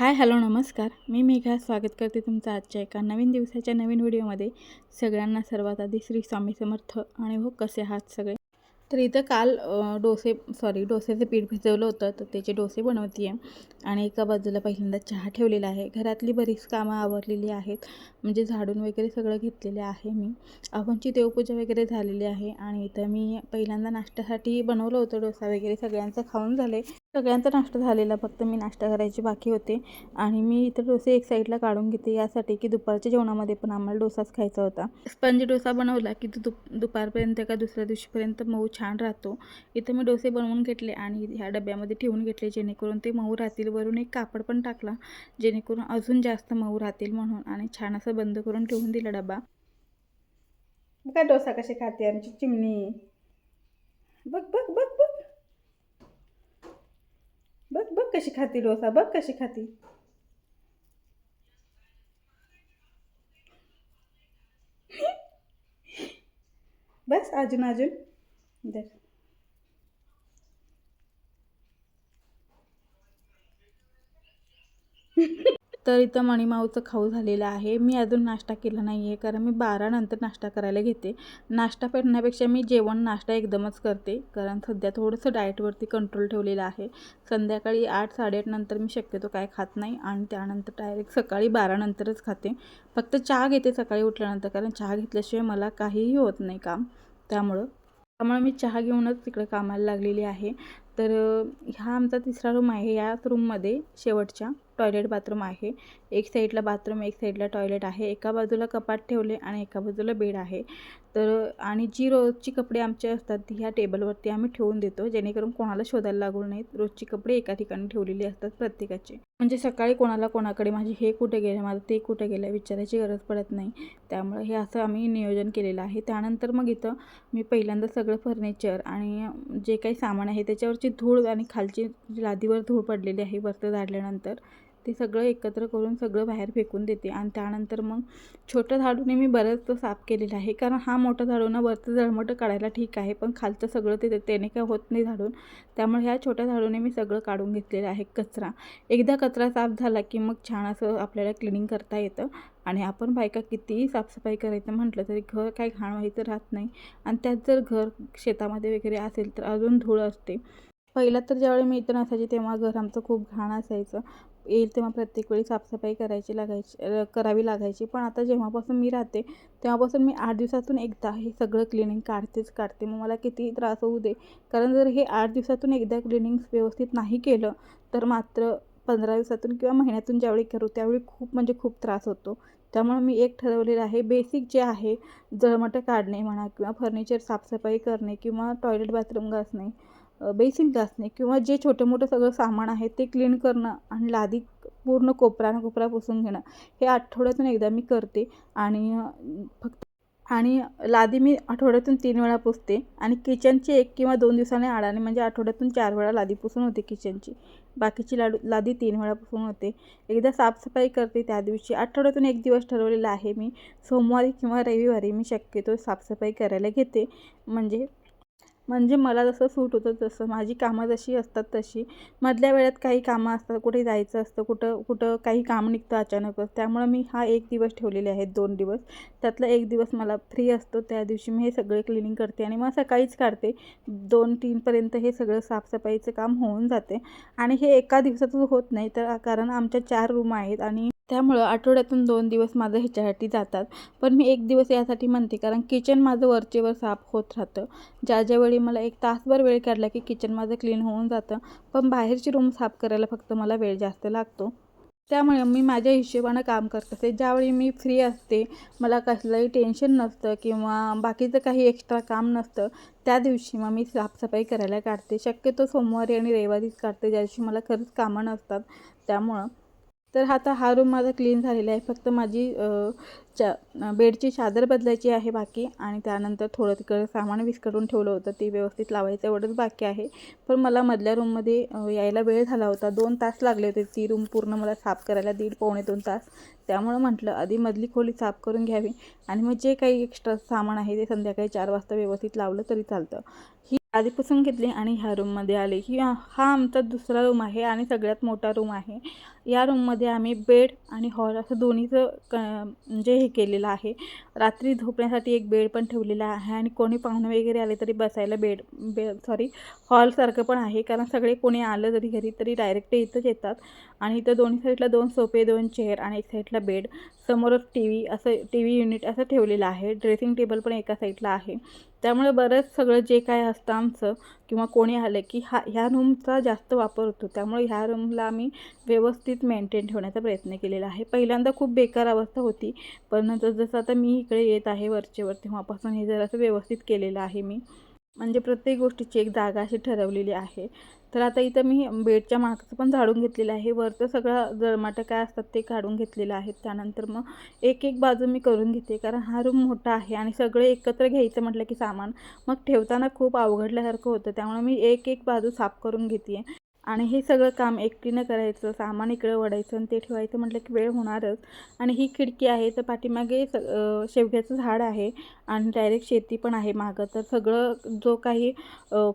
Hi hello नमस्कार. मी मेघा. स्वागत करते तुमचं आजच्या एका नवीन दिवसाच्या नवीन व्हिडिओमध्ये. सगळ्यांना सर्वात आधी श्री स्वामी समर्थ. आणि हो कसे आहात सगळे? तर इथं काल डोसे सॉरी डोसेचं पीठ भिजवलं होतं. तर त्याचे डोसे बनवते आहे आणि एका बाजूला पहिल्यांदा चहा ठेवलेला आहे. घरातली बरीच कामं आवरलेली आहेत. म्हणजे झाडून वगैरे सगळं घेतलेलं आहे मी. आपणची देवपूजा वगैरे झालेली आहे. आणि इथं मी पहिल्यांदा नाश्त्यासाठी बनवलं होतं डोसा वगैरे. सगळ्यांचं खाऊन झाले. सगळ्यांचा नाश्ता झालेला फक्त मी नाश्ता करायची बाकी होते. आणि मी इथं डोसे एक साईडला काढून घेते यासाठी की दुपारच्या जेवणामध्ये पण आम्हाला डोसाच खायचा होता. स्पंज डोसा बनवला की तो दुप दुपारपर्यंत का दुसऱ्या दिवशीपर्यंत मऊ छान राहतो. इथं मी डोसे बनवून घेतले आणि ह्या डब्यामध्ये ठेवून घेतले जेणेकरून ते मऊ राहतील. वरून एक कापड पण टाकला जेणेकरून अजून जास्त मऊ राहतील म्हणून आणि छान असं बंद करून ठेवून दिला डबा. काय डोसा कसे खाते आमची चिमणी. बघ बघ बघ बघ बघ बघ कशी खाती डोसा? बघ कशी खाती. बस अजून अजून. दे तर इथं मणिमाऊचं खाऊ झालेलं आहे. मी अजून नाश्ता केला नाही आहे कारण मी बारानंतर नाश्ता करायला घेते. नाश्ता पेटण्यापेक्षा मी जेवण नाश्ता एकदमच करते कारण सध्या थोडंसं डाएटवरती कंट्रोल ठेवलेलं आहे. संध्याकाळी आठ साडेआठ नंतर मी शक्यतो काय खात नाही आणि त्यानंतर डायरेक्ट सकाळी बारानंतरच खाते. फक्त चहा घेते सकाळी उठल्यानंतर कारण चहा घेतल्याशिवाय मला काहीही होत नाही काम. त्यामुळं त्यामुळे मी चहा घेऊनच तिकडे कामाला लागलेली आहे. तर हा आमचा तिसरा रूम आहे याच रूममध्ये शेवटच्या. टॉयलेट बाथरूम आहे. एक साईडला बाथरूम एक साईडला टॉयलेट आहे. एका बाजूला कपाट ठेवले आणि एका बाजूला बेड आहे. तर आणि जी रोजची कपडे आमचे असतात ती ह्या टेबलवरती आम्ही ठेवून देतो. जेणेकरून कोणाला शोधायला लागू नाहीत रोजची कपडे एका ठिकाणी ठेवलेली असतात प्रत्येकाचे. म्हणजे सकाळी कोणाला कोणाकडे माझे हे कुठे गेले माझं ते कुठे गेलं विचारायची गरज पडत नाही. त्यामुळे हे असं आम्ही नियोजन केलेलं आहे. त्यानंतर मग इथं मी पहिल्यांदा सगळं फर्निचर आणि जे काही सामान आहे त्याच्यावरची धूळ आणि खालची लादीवर धूळ पडलेली आहे वरतं झाडल्यानंतर. ते सगळं एकत्र करून सगळं बाहेर फेकून देते. आणि त्यानंतर मग छोट्या झाडूने मी बरंच साफ केलेलं आहे. कारण हा मोठा झाडू ना वरचं जळमटं काढायला ठीक आहे पण खालचं सगळं ते त्याने काय होत नाही झाडून. त्यामुळे ह्या छोट्या झाडूने मी सगळं काढून घेतलेलं आहे कचरा. एकदा कचरा साफ झाला की मग छान असं आपल्याला क्लिनिंग करता येतं. आणि आपण बायका कितीही साफसफाई करायचं म्हटलं तरी घर काय घाण व्हायचं राहत नाही. आणि त्यात जर घर शेतामध्ये वगैरे असेल तर अजून धूळ असते. पहिला तर ज्यावेळी मी इथं नसायची तेव्हा घर आमचं खूप घाण असायचं. येईल तेव्हा प्रत्येक वेळी साफसफाई करायची लागायची करावी लागायची. पण आता जेव्हापासून मी राहते तेव्हापासून मी आठ दिवसातून एकदा हे सगळं क्लिनिंग काढतेच काढते. मग मला किती त्रास होऊ दे कारण जर हे आठ दिवसातून एकदा क्लिनिंग व्यवस्थित नाही केलं तर मात्र पंधरा दिवसातून किंवा महिन्यातून ज्यावेळी करू त्यावेळी खूप म्हणजे खूप त्रास होतो. त्यामुळे मी एक ठरवलेलं आहे बेसिक जे आहे जळमटं काढणे म्हणा किंवा फर्निचर साफसफाई करणे किंवा टॉयलेट बाथरूम घासणे बेसिक घासणे किंवा जे छोटे मोठं सगळं सामान आहे ते क्लीन करणं आणि लादी पूर्ण कोपरा कोपरा पुसून घेणं हे आठवड्यातून एकदा मी करते. आणि फक्त आणि लादी मी आठवड्यातून तीन वेळा पुसते. आणि किचनची एक किंवा दोन दिवसाने आडाने म्हणजे आठवड्यातून चार वेळा लादी पुसून होते किचनची. बाकीची लाडू लादी तीन वेळा पुसून होते. एकदा साफसफाई करते त्या दिवशी. आठवड्यातून एक दिवस ठरवलेला आहे मी. सोमवारी किंवा रविवारी मी शक्यतो साफसफाई करायला घेते. म्हणजे म्हणजे मला जसं सूट होतं तसं. माझी कामं जशी असतात तशी. मधल्या वेळात काही कामं असतात कुठे जायचं असतं कुठं कुठं काही काम निघतं अचानकच. त्यामुळं मी हा एक दिवस ठेवलेले आहेत दोन दिवस. त्यातला एक दिवस मला फ्री असतो त्या दिवशी मी हे सगळे क्लिनिंग करते आणि मग सकाळीच काढते. दोन तीनपर्यंत हे सगळं साफसफाईचं काम होऊन जाते. आणि हे एका दिवसातच होत नाही तर कारण आमच्या चार रूम आहेत आणि त्यामुळं आठवड्यातून दोन दिवस माझं ह्याच्यासाठी जातात. पण मी एक दिवस यासाठी म्हणते कारण किचन माझं वरचेवर साफ होत राहतं. ज्या ज्यावेळी मला एक तासभर वेळ काढला की किचन माझं क्लीन होऊन जातं पण बाहेरची रूम साफ करायला फक्त मला वेळ जास्त लागतो. त्यामुळे मी माझ्या हिशोबानं काम करत असते. ज्यावेळी मी फ्री असते मला कसलंही टेन्शन नसतं किंवा बाकीचं काही एक्स्ट्रा काम नसतं त्या दिवशी मग मी साफसफाई करायला काढते. शक्यतो सोमवारी आणि रविवारीच काढते ज्या दिवशी मला खरंच कामं नसतात. त्यामुळं तर आता हा रूम माझा क्लीन झालेला आहे. फक्त माझी चा बेडची चादर बदलायची आहे बाकी आणि त्यानंतर थोडं तिकडं सामान विस्कटून ठेवलं होतं. ते व्यवस्थित लावायचं एवढंच बाकी आहे. पण मला मधल्या रूममध्ये यायला वेळ झाला होता. दोन तास लागले होते. ती रूम पूर्ण मला साफ करायला दीड पावणे दोन तास. त्यामुळं म्हटलं आधी मधली खोली साफ करून घ्यावी आणि मग जे काही एक्स्ट्रा सामान आहे ते संध्याकाळी चार वाजता व्यवस्थित लावलं तरी चालतं. ही आधीपासून घेतली आणि ह्या रूममध्ये आले. की हा आमचा दुसरा रूम आहे आणि सगळ्यात मोठा रूम आहे. या रूममध्ये आम्ही बेड आणि हॉल असं दोन्हीचं क म्हणजे हे केलेलं आहे. रात्री झोपण्यासाठी एक बेड पण ठेवलेला आहे आणि कोणी पाहुणे वगैरे आले तरी बसायला बेड बे सॉरी हॉलसारखं पण आहे. कारण सगळे कोणी आलं जरी घरी तरी डायरेक्ट इथंच येतात. आणि इथं दोन्ही साईडला दोन सोपे दोन चेअर आणि एक साईडला बेड समोरच टी व्ही असं टी व्ही युनिट असं ठेवलेलं आहे. ड्रेसिंग टेबल पण एका साईडला आहे. त्यामुळे बरंच सगळं जे काय असतं आमचं किंवा कोणी आलं की हा ह्या रूमचा जास्त वापर होतो. त्यामुळे ह्या रूमला आम्ही व्यवस्थित मेंटेन ठेवण्याचा प्रयत्न केलेला आहे. पहिल्यांदा खूप बेकार अवस्था होती. पण नंतर जसं आता मी इकडे येत आहे वरचेवर तेव्हापासून हे जरासं व्यवस्थित केलेलं आहे मी. म्हणजे प्रत्येक गोष्टीची एक जागा अशी ठरवलेली आहे. तर आता इथं मी बेडच्या मागचं पण झाडून घेतलेलं आहे. वरचं सगळं जळमाटं काय असतात ते काढून घेतलेलं आहे. त्यानंतर मग एक एक बाजू मी करून घेते. कारण हा रूम मोठा आहे आणि सगळे एकत्र घ्यायचं म्हटलं की सामान मग ठेवताना खूप अवघडल्यासारखं होतं. त्यामुळे मी एक एक बाजू साफ करून घेते आहे आणि हे सगळं काम एकटीनं करायचं सामान इकडं वडायचं आणि ते ठेवायचं म्हटलं की वेळ होणारच. आणि ही खिडकी आहे तर पाठीमागे स शेवग्याचं झाड आहे आणि डायरेक्ट शेती पण आहे मागं. तर सगळं जो काही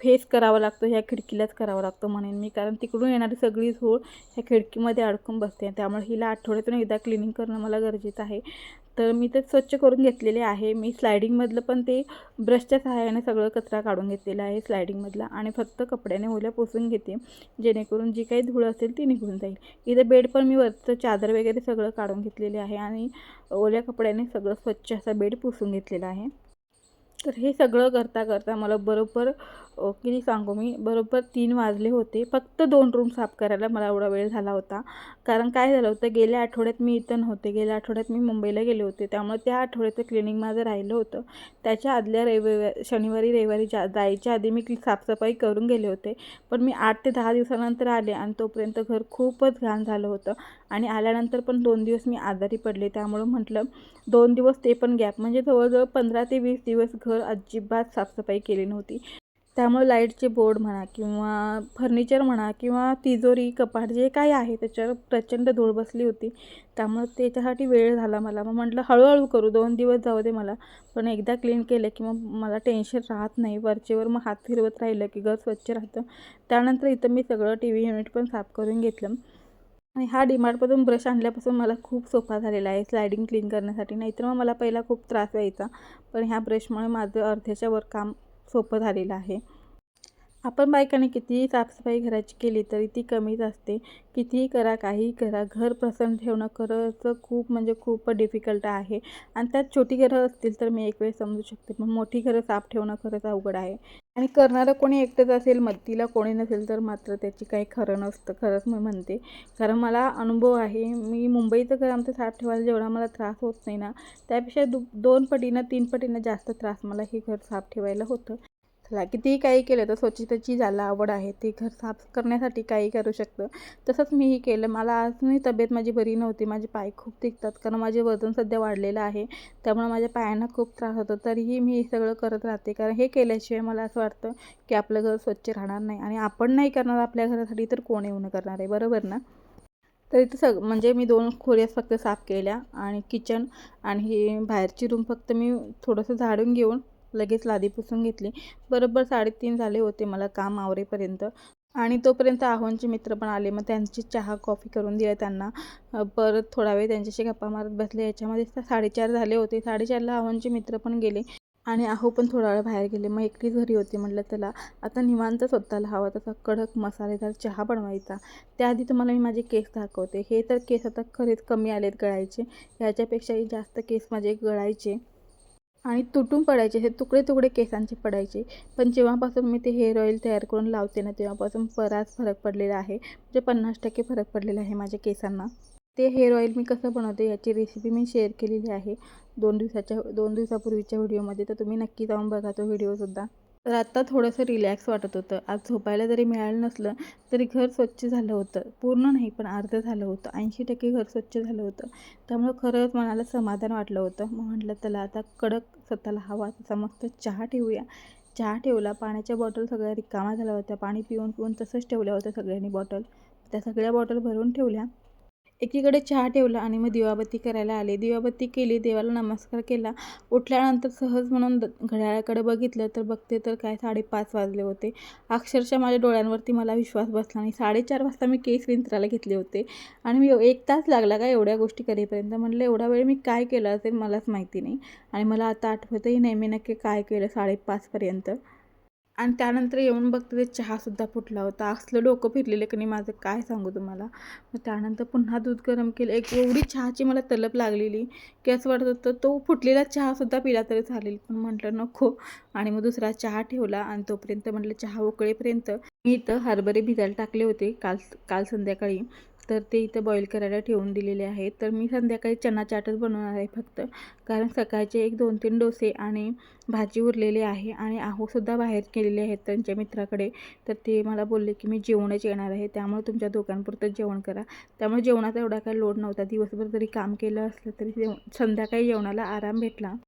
फेस करावा लागतो ह्या खिडकीलाच करावं लागतं म्हणेन मी. कारण तिकडून येणारी सगळी झोळ ह्या खिडकीमध्ये अडकून बसते. त्यामुळे हिला आठवड्यातून एकदा क्लिनिंग करणं मला गरजेचं आहे. तर मी ते स्वच्छ करून घेतलेले आहे. मी स्लायडिंगमधलं पण ते ब्रशच्या सहाय्याने सगळं कचरा काढून घेतलेला आहे स्लायडिंगमधला आणि फक्त कपड्याने ओल्या पुसून घेते. जेणेकरून जी काही धूळ असेल ती निघून जाईल. इथं बेड पण मी वरचं चादर वगैरे सगळं काढून घेतलेले आहे आणि ओल्या कपड्याने सगळं स्वच्छ असा बेड पुसून घेतलेला आहे. तर हे सगळं करता करता मला बरोबर किती सांगू मी बरोबर तीन वाजले होते. फक्त दोन रूम साफ करायला मला एवढा वेळ झाला होता. कारण काय झालं होतं गेल्या आठवड्यात मी इथं नव्हते. गेल्या आठवड्यात मी मुंबईला गेले होते. त्यामुळे त्या आठवड्याचं क्लिनिंग माझं राहिलं होतं. त्याच्या आदल्या रविवार शनिवारी रविवारी जा जायच्या आधी मी साफसफाई करून गेले होते. पण मी आठ ते दहा दिवसानंतर आले आणि तोपर्यंत घर खूपच घाण झालं होतं. आणि आल्यानंतर पण दोन दिवस मी आजारी पडले. त्यामुळं म्हटलं दोन दिवस ते पण गॅप म्हणजे जवळजवळ पंधरा ते वीस दिवस घर अजिबात साफसफाई केली नव्हती. त्यामुळे लाईटचे बोर्ड म्हणा किंवा फर्निचर म्हणा किंवा तिजोरी कपाट जे काही आहे त्याच्यावर प्रचंड धूळ बसली होती. त्यामुळे त्याच्यासाठी वेळ झाला मला. मग म्हटलं हळूहळू करू. दोन दिवस जाऊ दे मला. पण एकदा क्लीन केलं की मग मला टेन्शन राहत नाही. वरचेवर मग हात फिरवत राहिलं की घर स्वच्छ राहतं. त्यानंतर इथं मी सगळं टी व्ही युनिट पण साफ करून घेतलं. आणि हा डिमार्टमधून ब्रश आणल्यापासून मला खूप सोपा झालेला आहे स्लायडिंग क्लीन करण्यासाठी. नाहीतर मग मला पहिला खूप त्रास व्हायचा. पण ह्या ब्रशमुळे माझं अर्ध्याच्या वर काम सोपं झालेलं आहे. आपण बायकाने कितीही साफसफाई घराची केली तरी ती कमीच असते. कितीही करा काहीही करा घर प्रसन्न ठेवणं खरंच खूप म्हणजे खूप डिफिकल्ट आहे. आणि त्यात छोटी घरं असतील तर मी एक वेळ समजू शकते पण मोठी घरं साफ ठेवणं खरंच अवघड आहे. आणि करणारं कोणी एकटंच असेल मदतीला कोणी नसेल तर मात्र त्याची काही खरं नसतं. खरंच मी म्हणते कारण मला अनुभव आहे. मी मुंबईचं घर आमचं साफ ठेवायला जेवढा मला त्रास होत नाही ना त्यापेक्षा दु दोन पटीनं तीन पटीनं जास्त त्रास मला हे घर साफ ठेवायला होतं. चला कितीही काही केलं तर स्वच्छतेची ज्याला आवड आहे ते घर साफ करण्यासाठी काही करू शकतं. तसंच मीही केलं. मला अजूनही तब्येत माझी बरी नव्हती. माझे पाय खूप तिकतात कारण माझे वजन सध्या वाढलेलं आहे. त्यामुळे माझ्या पायांना खूप त्रास होतो. तरीही मी हे सगळं करत राहते. कारण हे केल्याशिवाय मला असं वाटतं की आपलं घर स्वच्छ राहणार नाही. आणि आपण नाही करणार आपल्या घरासाठी तर कोण येऊन करणार आहे? बरोबर ना? तर इथं सग म्हणजे मी दोन खोऱ्या फक्त साफ केल्या आणि किचन आणि ही बाहेरची रूम फक्त मी थोडंसं झाडून घेऊन लगेच लादी पुसून घेतली. बरोबर साडेतीन झाले होते मला काम आवरेपर्यंत. आणि तोपर्यंत आहोंचे मित्र पण आले. मग त्यांची चहा कॉफी करून दिल्या त्यांना. परत थोडा वेळ त्यांच्याशी गप्पा मारत बसले. याच्यामध्ये साडेचार झाले होते. साडेचारला आहोंचे मित्र पण गेले. आणि आहो पण थोडा वेळ बाहेर गेले. मग एकटीच घरी होती. म्हटलं त्याला आता निवांत स्वतःला हवा. तसा कडक मसालेदार चहा बनवायचा. त्याआधी तुम्हाला मी माझे केस दाखवते. हे तर केस आता खरेच कमी आलेत गळायचे. ह्याच्यापेक्षाही जास्त केस माझे गळायचे. आणि तुटून पडायचे. हे तुकडे तुकडे केसांचे पडायचे. पण जेव्हापासून मी ते हेअर ऑइल तयार करून लावते ना तेव्हापासून बराच फरक पडलेला आहे. म्हणजे पन्नास टक्के फरक पडलेला आहे माझ्या केसांना. ते हेअर ऑइल मी कसं बनवते याची रेसिपी मी शेअर केलेली आहे. दोन दिवसाच्या दोन दिवसापूर्वीच्या व्हिडिओमध्ये तर तुम्ही नक्की जाऊन बघा तो व्हिडिओसुद्धा तर आत्ता थोडंसं रिलॅक्स वाटत होतं. आज झोपायला जरी मिळालं नसलं तरी घर स्वच्छ झालं होतं. पूर्ण नाही पण अर्धं झालं होतं. ऐंशी टक्के घर स्वच्छ झालं होतं. त्यामुळं खरंच मनाला समाधान वाटलं होतं. मग म्हटलं त्याला आता कडक स्वतःला हवा तसा मस्त चहा ठेवूया. चहा ठेवला. पाण्याच्या बॉटल सगळ्या रिकामा झाल्या होत्या. पाणी पिऊन पिऊन तसंच ठेवल्या होत्या सगळ्यांनी बॉटल. त्या सगळ्या बॉटल भरून ठेवल्या. एकीकडे चहा ठेवला आणि मग दिवाबत्ती करायला आले. दिवाबत्ती केली देवाला नमस्कार केला. उठल्यानंतर सहज म्हणून द घड्याळाकडे बघितलं तर बघते तर काय साडेपाच वाजले होते. अक्षरशः माझ्या डोळ्यांवरती मला विश्वास बसला नाही साडेचार वाजता मी केस विंचरायला घेतले होते. आणि मी एक तास लागला का एवढ्या गोष्टी करेपर्यंत. म्हटलं एवढा वेळ मी काय केलं असेल मलाच माहिती नाही. आणि मला आता आठवतही नाही मी नक्की काय केलं साडेपाचपर्यंत. आणि त्यानंतर येऊन बघते ते चहासुद्धा फुटला होता. असलं डोकं फिरलेलं की नाही माझं काय सांगू तुम्हाला? मग त्यानंतर पुन्हा दूध गरम केलं. एक एवढी चहाची मला तलप लागलेली की असं वाटत होतं तो फुटलेला चहासुद्धा पिला तरी चालेल. पण म्हटलं नको. आणि मग दुसरा चहा ठेवला आणि तोपर्यंत म्हटलं चहा उकळेपर्यंत. मी इथं हरभरे भिजायला टाकले होते काल काल संध्याकाळी. तर ते इथं बॉईल करायला ठेवून दिलेले आहेत. तर मी संध्याकाळी चना चाटच बनवणार आहे फक्त. कारण सकाळचे एक दोन तीन डोसे आणि भाजी उरलेली आहे आणि आहोसुद्धा बाहेर केलेले आहेत त्यांच्या मित्राकडे. तर ते मला बोलले की मी जेवणच येणार आहे. त्यामुळे तुमच्या दोघांपुरतं जेवण करा. त्यामुळे जेवणाचा एवढा काही लोड नव्हता. दिवसभर जरी काम केलं असलं तरी जेव संध्याकाळी जेवणाला आराम भेटला.